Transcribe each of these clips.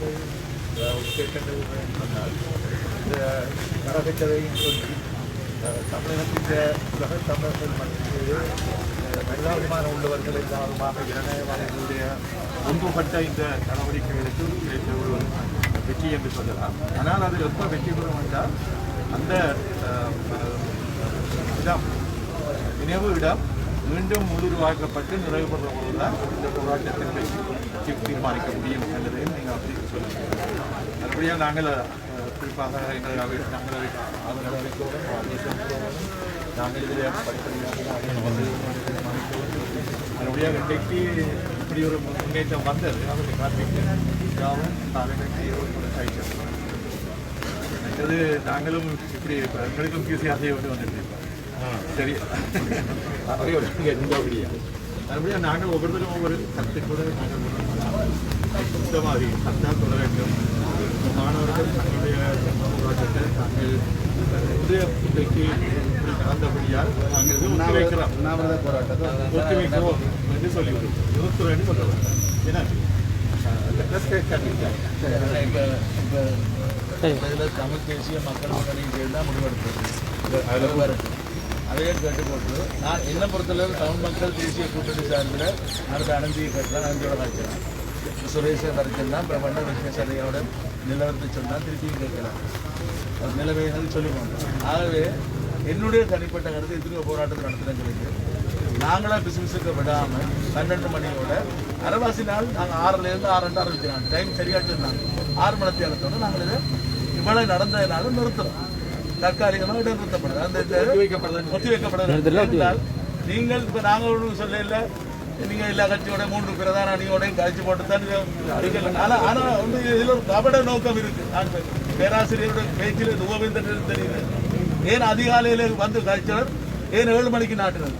வந்து கேட்கின்றது சொன்னால் இந்த நரகச்சதையும் சொல்லி அஹ், தமிழகத்தின் உலக தமிழர்கள் மத்தியிலே அஹ், மனிதாபிமான உள்ளவர்கள் எல்லாருமாக ஜனநாயகவாதிகளுடைய ஒன்றுபட்ட இந்த நடவடிக்கைகளுக்கு கிடைத்த ஒரு வெற்றி என்று சொல்லலாம் ஆனால் அது எப்போ வெற்றி பெறும் என்றால் அந்த அஹ், இடம் நினைவு இடம் மீண்டும் முழுதுருவாக்கப்பட்டு நிறைவு பொழுது தான் இந்த போராட்டத்திற்கு வெற்றி தீர்மானிக்க முடியும் என்பதையும் நீங்கள் அப்படி சொல்லுங்கள். அதுபடியாக நாங்கள் குறிப்பாக எங்கள் நாங்கள் நாங்கள் இதில் படிப்படியாக மறுபடியும் இன்றைக்கு இப்படி ஒரு முன்னேற்றம் வந்தது. அவருக்கு கார்த்திக்கு யாவும் தலைமைக்கு கைச்சல் அது நாங்களும் இப்படி இப்ப எங்களுக்கும் பிசிஆசையை விட்டு வந்துருக்கோம் சரி அப்படியே ஒரு எந்த அப்படியா மறுபடியும் நாங்கள் ஒவ்வொருத்தரும் ஒவ்வொரு கூட நாங்கள் சுத்தமாக சத்தால் தொடர வேண்டும் மாணவர்கள் தங்களுடைய போராட்டத்தை நாங்கள் இது இன்றைக்கு நடந்தபடியால் நாங்கள் ஒத்துழைக்கிறோம் உண்ணாவிரத போராட்டத்தை ஒத்துழைக்கிறோம் என்று சொல்லிவிடும் இருபத்தி சொல்லுவோம் ஏன்னா லெட்டஸ் இப்போ இப்போ இதில் தமிழ் தேசிய மக்கள் முன்னணியும் தான் முடிவெடுத்தது அதில் வருது அதையே கேட்டுக்கொண்டு நான் என்ன பொறுத்தளவு தமிழ் மக்கள் தேசிய கூட்டணி சார்பில் அடுத்த அனந்தியை கட்டலாம் அனந்தியோட வரைக்கலாம் சுரேஷை வரைக்கலாம் பிரபண்ட விஸ்வேஸ்வரையோட நிலவரத்தை சொன்னால் திருப்பியும் கேட்கலாம். அது நிலவையினது சொல்லிக்கொண்டு ஆகவே என்னுடைய தனிப்பட்ட கருத்து எதிர்ப்பு போராட்டம் நடத்துகிறவங்களுக்கு நாங்களாம் பிசினஸுக்கு விடாமல் பன்னெண்டு மணியோட அரைவாசி நாள் நாங்கள் ஆறுலேருந்து ஆறு ரெண்டு ஆரம்பிக்கிறாங்க. டைம் சரியா சொன்னாங்க ஆறு மணி நேரத்தோட நாங்கள் இதை இவ்வளோ நடந்ததுனால நிறுத்துறோம். தற்காலிகமாக இடைநிறுத்தப்படுது அந்த ஒத்தி வைக்கப்படுது நீங்கள் இப்போ நாங்கள் ஒன்றும் சொல்ல இல்லை நீங்க எல்லா கட்சியோட மூன்று பிரதான அணியோடையும் கழிச்சு போட்டு தான் ஆனா ஆனா வந்து இதுல ஒரு கபட நோக்கம் இருக்கு. நான் பேராசிரியரோட பேச்சில் ரூபவேந்தர் தெரியுது. ஏன் அதிகாலையில வந்து கழிச்சவர்? ஏன் ஏழு மணிக்கு நாட்டினர்?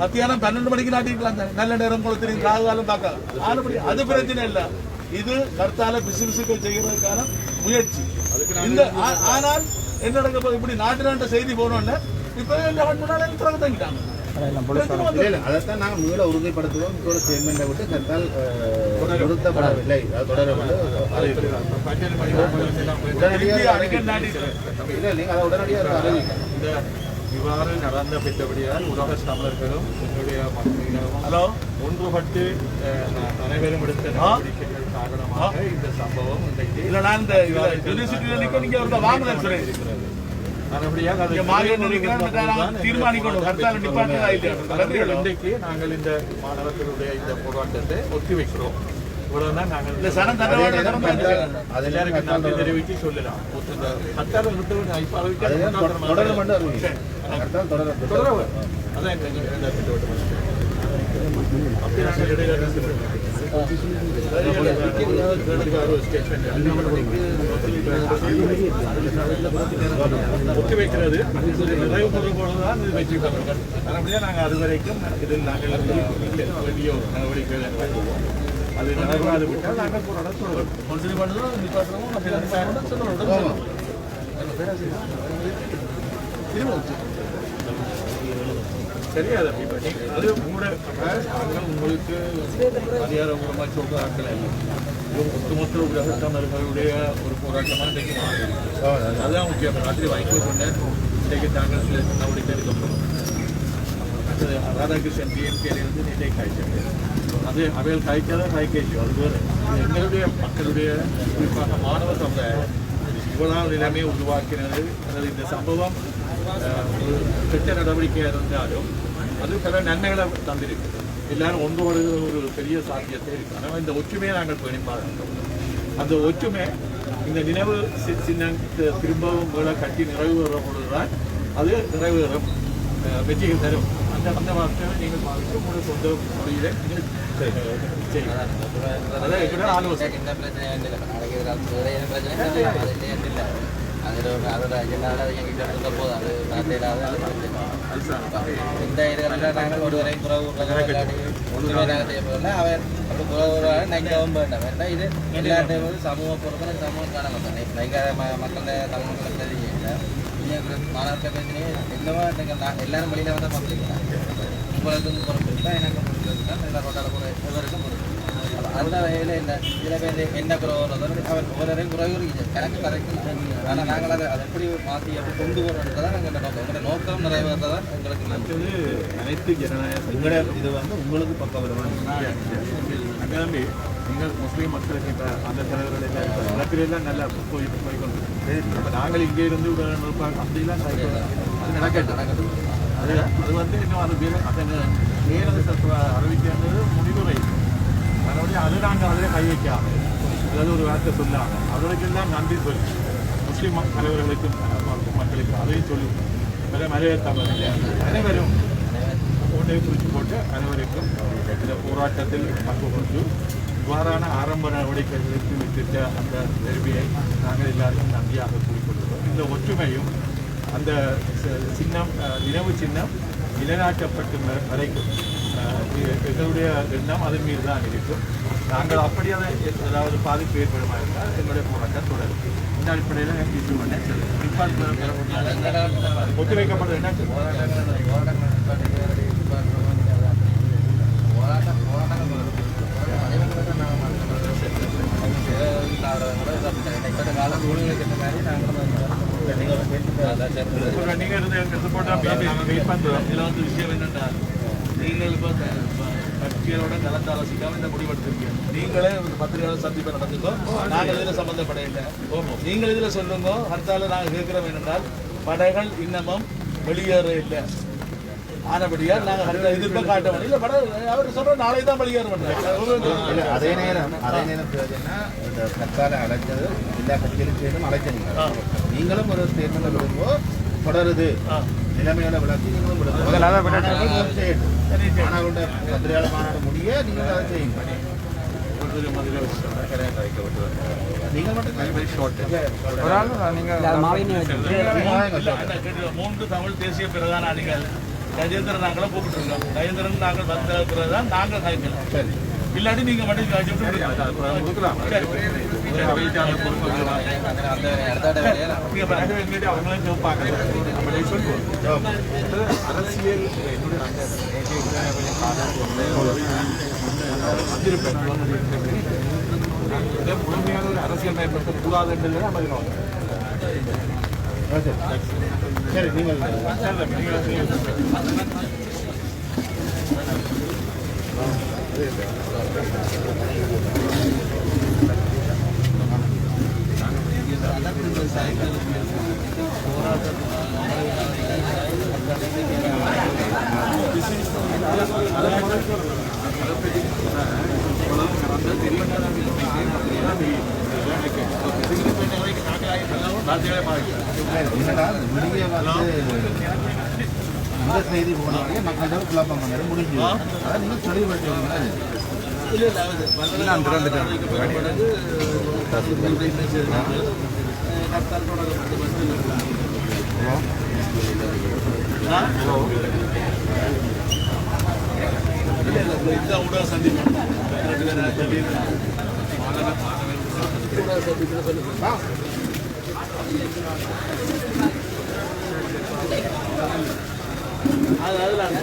மத்தியானம் பன்னெண்டு மணிக்கு நாட்டிக்கலாம் தானே. நல்ல நேரம் கூட தெரியும். ராகு காலம் பார்க்க ஆனபடி அது பிரச்சனை இல்லை. இது கருத்தால பிசினஸுக்கு செய்யறதுக்கான முயற்சி. இந்த ஆனால் என்ன நடக்க போகுது இப்படி நாட்டு செய்தி போனோம்ல இப்ப எங்க முன்னாடி திறக்க தங்கிட்டாங்க. பிரச்சனை வந்து- இல்லை இல்லை அதைத்தான் நாங்கள் முதல்ல உறுதிப்படுத்துவோம். இப்போ ஸ்டேட்மெண்ட்டை விட்டு அஹ், நிறுத்தப்படவில்லை. அது தொடரவில்லை இல்லை நீங்கள் அதை உடனடியாக அறிவிங்க. இந்த இவ்வாறு நடந்த பெற்றபடியால் உலக தமிழர்களும் எங்களுடைய மக்களிடம் ஹலோ? ஒன்றுபட்டு அனைவரும் எடுத்த நடவடிக்கைகள் காரணமாக இந்த சம்பவம் இன்றைக்கு இல்ல நான் இந்த யூனிவர்சிட்டியில நீங்க இன்றைக்கு நாங்கள் இந்த மாணவர்களுடைய இந்த போராட்டத்தை ஒத்தி வைக்கிறோம் இவ்வளவுதான் நாங்கள் இல்ல சனம் தரவாட அது எல்லாருக்கும் நன்றி தெரிவித்து சொல்லலாம். இப்ப அறிவிக்க தொடரவு அதான் ஒத்தி வைக்கிறது நிறைவு பெறும் பொழுதுதான் இது பெறும். அப்படியே நாங்கள் அது வரைக்கும் இதில் நாங்கள் வேண்டிய ஒரு. அது நிறைவாது விட்டால் நாங்கள் போராட தொடரும். கண்டினியூ பண்ணுறோம் நிப்பாட்டுறோம் அப்படி சொல்லணும் தெரியாது அது உங்களோட உங்களுக்கு அதிகாரபூர்வமாக சொல்ற ஆட்கள் ஒட்டுமொத்த உலக ஒரு போராட்டமாக இன்றைக்கு மாறி அதுதான் முக்கியம். ராத்திரி வாங்கி சொன்னேன் இன்றைக்கு நாங்கள் சில நடவடிக்கை எடுக்கப்படும். அடுத்தது ராதாகிருஷ்ணன் டிஎம்கேலிருந்து நிலை காய்ச்சல். அது அவைகள் காய்ச்சாத காய்க்கேச்சு அது வேறு. எங்களுடைய மக்களுடைய குறிப்பாக மாணவ சமுதாயம் இவ்வளவு நிலைமையை உருவாக்கினது. அல்லது இந்த சம்பவம் திட்ட நடவடிக்கையாக இருந்தாலும் அது பல நன்மைகளை தந்திருக்கு எல்லாரும் ஒன்று ஒரு பெரிய சாத்தியத்தை இருக்கு ஆனால் இந்த ஒற்றுமையை நாங்கள் பேணி பாருங்கள் அந்த ஒற்றுமை இந்த நினைவு சி- திரும்பவும் வேலை கட்டி நிறைவேற பொழுதுதான் அது நிறைவேறும் அஹ், வெற்றியை தரும் அந்த அந்த வார்த்தையை நீங்கள் பாவித்து உங்களுடைய சொந்த முறையிலே நீங்கள் செய்யலாம் அதான் எங்களோட ஆலோசனை என்ன பிரச்சனை பிரச்சனை இல்லை இல்லை அதில் ஒரு அதோட அஜெண்டாவில் எங்கிட்ட இருந்த போதும் அது அதுதான் இந்த இதுகளில் நாங்கள் அவர் வேண்டாம் ஏன்னா இது எல்லா டைமும் சமூக பொறுப்பில் சமூகம் காண இப்போ நீங்கள் மக்கள் தமிழ் மக்கள் தெரியுங்க நீங்கள் மாணவர்கள் பிரச்சனையே என்னவா நீங்கள் எல்லாரும் வெளியில் வந்தால் பார்த்துக்கலாம் உங்களுக்கு பொறுப்பு இருக்கா எனக்கு எல்லா எவருக்கும் பொறுப்பு அந்த வகையில் சில பேர் என்ன குறைவு அவர் ஒவ்வொருவரையும் குறைவு கணக்கு கரெக்ட் ஆனால் நாங்கள் அதை அதை எப்படி மாற்றி எப்படி கொண்டு போகிறோன்றதான் எங்கள் நோக்கம். எங்களுடைய நோக்கம் நிறைவேறதான் எங்களுக்கு நன்றி. அடுத்தது அனைத்து ஜனநாயக உங்களோட இது வந்து உங்களுக்கு பக்கபலமான அங்கே நீங்கள் முஸ்லீம் மக்களுக்கு இப்போ அந்த தலைவர்கள் எல்லாம் வழக்கிலெல்லாம் நல்லா போய் போய் கொண்டு இப்போ நாங்கள் இங்கே இருந்து அப்படிலாம் அது நடக்கட்டும். அது அது வந்து இன்னும் அது அந்த வேலை தத்துவ அறிவிக்கிறது முடிவுரை. மறுபடியும் அது நாங்கள் அதில் கை வைக்காது அதாவது ஒரு வார்த்தை சொல்லாமல் அவர்களுக்கெல்லாம் நன்றி சொல்லி முஸ்லீம் தலைவர்களுக்கும் மக்களுக்கும் அதையும் சொல்லி வேற மலைய அனைவரும் ஒன்றை குறித்து போட்டு அனைவருக்கும் இந்த போராட்டத்தில் பங்கு கொண்டு இவ்வாறான ஆரம்ப நடவடிக்கைகளுக்கு வித்திட்ட அந்த வெறுமையை நாங்கள் எல்லாருக்கும் நன்றியாக கூறிக்கொள்கிறோம். இந்த ஒற்றுமையும் அந்த சின்னம் நினைவு சின்னம் நிலைநாட்டப்பட்டு வரைக்கும் எங்களுடைய எண்ணம் அதன் மீது தான் இருக்கும். நாங்கள் அப்படி அதை ஏதாவது பாதிப்பு ஏற்படுமா இருந்தால் எங்களுடைய போராட்டம் தொடரும். இந்த அடிப்படையில் இது பண்ண ஒத்துழைக்கப்பட்ட என்ன போராட்டங்கள் போராட்டங்கள் நிப்பாட்டி போராட்டம் போராட்டங்கள் அதே நாங்கள் இப்போத்த கால சூழ்நிலைக்கு ஏற்ற மாதிரி நாங்களும் அதான் சரி சொல்றேன், நீங்க இருந்து எடுத்து போட்டா வெயிட் வெயிட் பண்றோம் இதுல வந்து விஷயம் என்னன்னா நீங்கள் இப்போ கட்சிகளோட கலந்து ஆலோசிக்காம இந்த முடிவெடுத்திருக்கீங்க நீங்களே பத்திரிகையாளர் சந்திப்பை நடந்துக்கோ நாங்கள் இதில் சம்பந்தப்பட இல்லை நீங்கள் இதில் சொல்லுங்க ஹர்த்தால நாங்கள் கேட்கிறோம் என்னென்றால் படைகள் இன்னமும் வெளியேற இல்லை. எதிர்ப்பை காட்ட வேண்டிய இல்லை பட அவர் சொல்ற நாளை தான் வெளியேற இல்ல, அதே நேரம் அதே நேரம் இந்த சர்க்காரை அழைச்சது எல்லா கட்சிகளும் சேர்ந்து அழைச்சீங்க நீங்களும் ஒரு ஸ்டேட்மெண்ட் விடும்போ தொடருது. நிலைமையோட விளக்கி நீங்களும் விடுங்க மாணவர்களோட பத்திரிகையாளர் மாநாடு முடிய நீங்கள் அதை செய்யுங்க. மூன்று தமிழ் தேசிய பிரதான அணிகள். கஜேந்திரன் நாங்களும் கூப்பிட்டு இருக்கோம் கஜேந்திரன் நாங்கள் வந்த பிறகுதான் நாங்கள் கைக்கலாம் சரி இல்லாட்டி நீங்க மட்டும் எங்கிட்ட அவங்களையும் கேட்பாங்க நம்மளே சொல்லுவோம் அரசியல் என்னுடைய வந்திருப்பேன் முழுமையான ஒரு அரசியல் நம்ம சரி சரி நீங்கள் ಹುಡುಗಿಯ இந்த செய்தி போனவங்க மக்களிடம் குழப்பம் பண்ணது முடிஞ்சு அதை நீங்கள் இந்த ஊடக சந்திப்பு ஊடக சொல்லுங்க. அதெல்லாம்